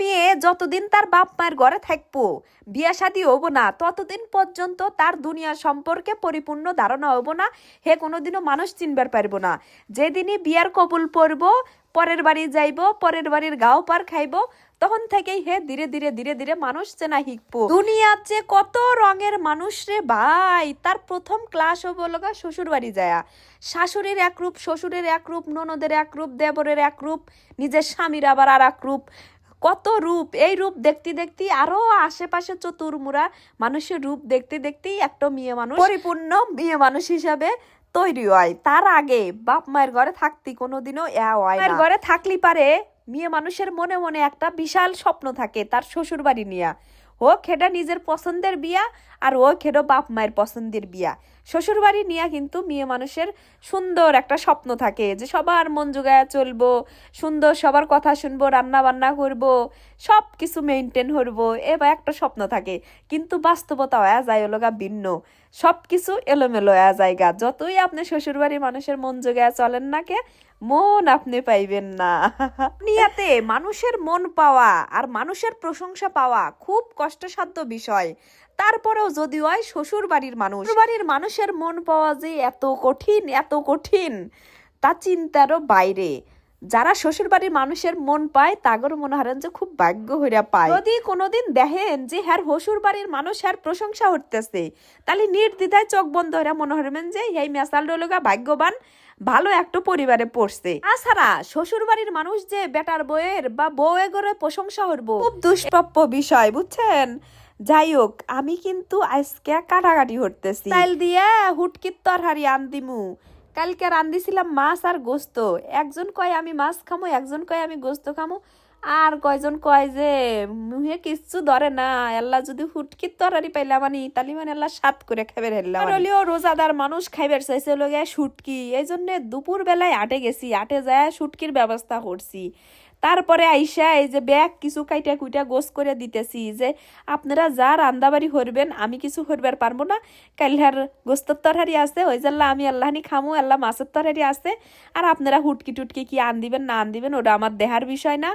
মেয়ে যতদিন তার বাপ মায়ের ঘরে থাকব, বিয়া শাদী হব না, ততদিন পর্যন্ত তার দুনিয়া সম্পর্কে পরিপূর্ণ ধারণা হব না, হে কোনোদিনও মানুষ চিনবার পারব না। যেদিনই বিয়ার কবুল পড়ব পরের বাড়ি যাইব, পরের বাড়ির গাও পার খাইব, তখন থেকেই হে ধীরে ধীরে ধীরে ধীরে মানুষ চেনা শিখব। দুনিয়ার যে কত রঙের মানুষ রে ভাই, তার প্রথম ক্লাস হব লগা শ্বশুর বাড়ি যায়া। শাশুড়ির এক রূপ, শ্বশুরের এক রূপ, ননদের এক রূপ, দেবরের এক রূপ, নিজের স্বামীর আবার আর এক রূপ। কত রূপ এই রূপ দেখতে দেখতে আরও আশেপাশে চতুর্মুরা মানুষের রূপ দেখতে দেখতেই একটা মেয়ে মানুষ পরিপূর্ণ মেয়ে মানুষ হিসাবে তৈরি হয়। তার আগে বাপ মায়ের ঘরে থাকতি কোনোদিনও এ হয় মায়ের ঘরে থাকলি পারে মেয়ে মানুষের মনে মনে একটা বিশাল স্বপ্ন থাকে তার শ্বশুর বাড়ি নিয়া। ও খেটা নিজের পছন্দের বিয়া আর ও খেটো বাপ মায়ের পছন্দের বিয়া। শ্বশুর নিয়ে নিয়া কিন্তু মেয়ে মানুষের সুন্দর একটা স্বপ্ন থাকে যে সবার মন জোগায় চলবো, সুন্দর সবার কথা শুনব রান্না বান্না করব সব কিছু মেনটেন করব, এবার একটা স্বপ্ন থাকে। কিন্তু বাস্তবতা হয়ে যায় ওলোগা ভিন্ন। সব কিছু এলোমেলো হয়ে জায়গা যতই আপনি শ্বশুর বাড়ির মানুষের মন জোগায়া চলেন না কে, মন আপনি পাইবেন না। দুনিয়াতে মানুষের মন পাওয়া আর মানুষের প্রশংসা পাওয়া খুব কষ্টসাধ্য বিষয়। তারপরেও যদি হয় শ্বশুর বাড়ির মানুষ বাড়ির মানুষের মন পাওয়া যে এত কঠিন এত কঠিন, তা চিন্তারও বাইরে। যারা শ্বশুর বাড়ির মানুষের মন পায় তাগর মনে হারেন যে খুব ভাগ্য হইরা পায়। যদি কোনোদিন দেখেন যে হ্যার শ্বশুর বাড়ির মানুষ হ্যার প্রশংসা হইতেছে তাহলে নির্দ্বিধায় চোখ বন্ধ হইরা মনে হরবেন যে এই মেসাল ডলগা ভাগ্যবান ভালো একটা পরিবারে পড়ছে। তাছাড়া শ্বশুর বাড়ির মানুষ যে বেটার বউয়ের বা বউয়ে করে প্রশংসা করব খুব দুষ্প্রাপ্য বিষয় বুঝছেন? যাই হোক আমি কিন্তু আজকে কাটাকাটি হরতেছি চাইল দিয়ে হুটকির তরহারি আনদিমু কালকে রান্দিছিলাম মাছ আর গোস্ত। একজন কয় আমি মাছ খামো একজন কয় আমি গোস্ত খামো আর কয়জন কয় যে মুহে কিচ্ছু ধরে না এল্লা যদি হুটকির তরারি পাইলাম মানে তালি মানে এল্লা সাত করে খাইবে হলিও হলেও রোজাদার মানুষ খাইবার চাইছে লোকে শুটকি এই জন্য দুপুর বেলায় আটে গেছি আটে যায় সুটকির ব্যবস্থা করছি। তারপরে আইসা এই যে ব্যাগ কিছু কাইটা কুইটা গোস করে দিতেছি যে, আপনারা যা রান্দাবাড়ি করবেন আমি কিছু করবার পারব না। কাল্লার গোস্তর তরহারি আছে, ওই জাল্লা আমি আল্লাহানি খামু, আল্লাহ মাছের তরহারি আছে। আর আপনারা হুটকি টুটকি কি আন দিবেন, না আন দিবেন, ওটা আমার দেহার বিষয় না।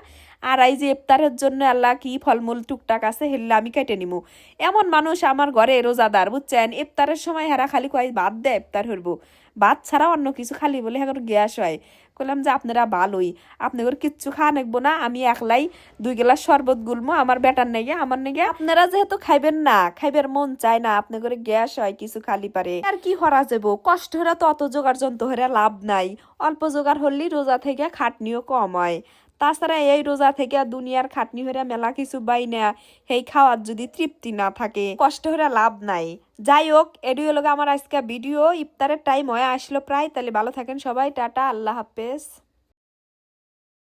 আর এই যে ইফতারের জন্য আল্লাহ কি ফলমূল টুকটাক আছে, হেললে আমি কেটে নিমু। এমন মানুষ আমার ঘরে রোজাদার, বুঝছেন? ইফতারের সময় হেরা খালি কয়, বাদ দেয় ইফতার হরবো। ভাত ছাড়া অন্য কিছু খালি বলে এখন গ্যাস হয়। কইলাম যে আপনারা ভালোই, আপনাদের কিচ্ছু খাওয়া নাকবো না, আমি একলাই দুই গেলাস শরবত গুলমো, আমার বেটার নেগে আমার নেগে আপনারা যেহেতু খাইবেন না, খাইবার মন চায় না আপনি করে গ্যাস হয়, কিছু খালি পারে। আর কি হরা যাব? কষ্ট হরা তো অত জোগাড় যন্ত্র হরে লাভ নাই। অল্প জোগাড় হলেই রোজা থেকে খাটনিও কম হয়। তাছাড়া এই রোজা থেকে দুনিয়ার খাটনি হইরা মেলা কিছু বাই না, সেই খাওয়ার যদি তৃপ্তি না থাকে, কষ্ট হইরা লাভ নাই। যাই হোক এটি হলো আমার আজকে ভিডিও। ইফতারের টাইম হয়ে আসলো প্রায়, তাহলে ভালো থাকেন সবাই, টাটা, আল্লাহ হাফেজ।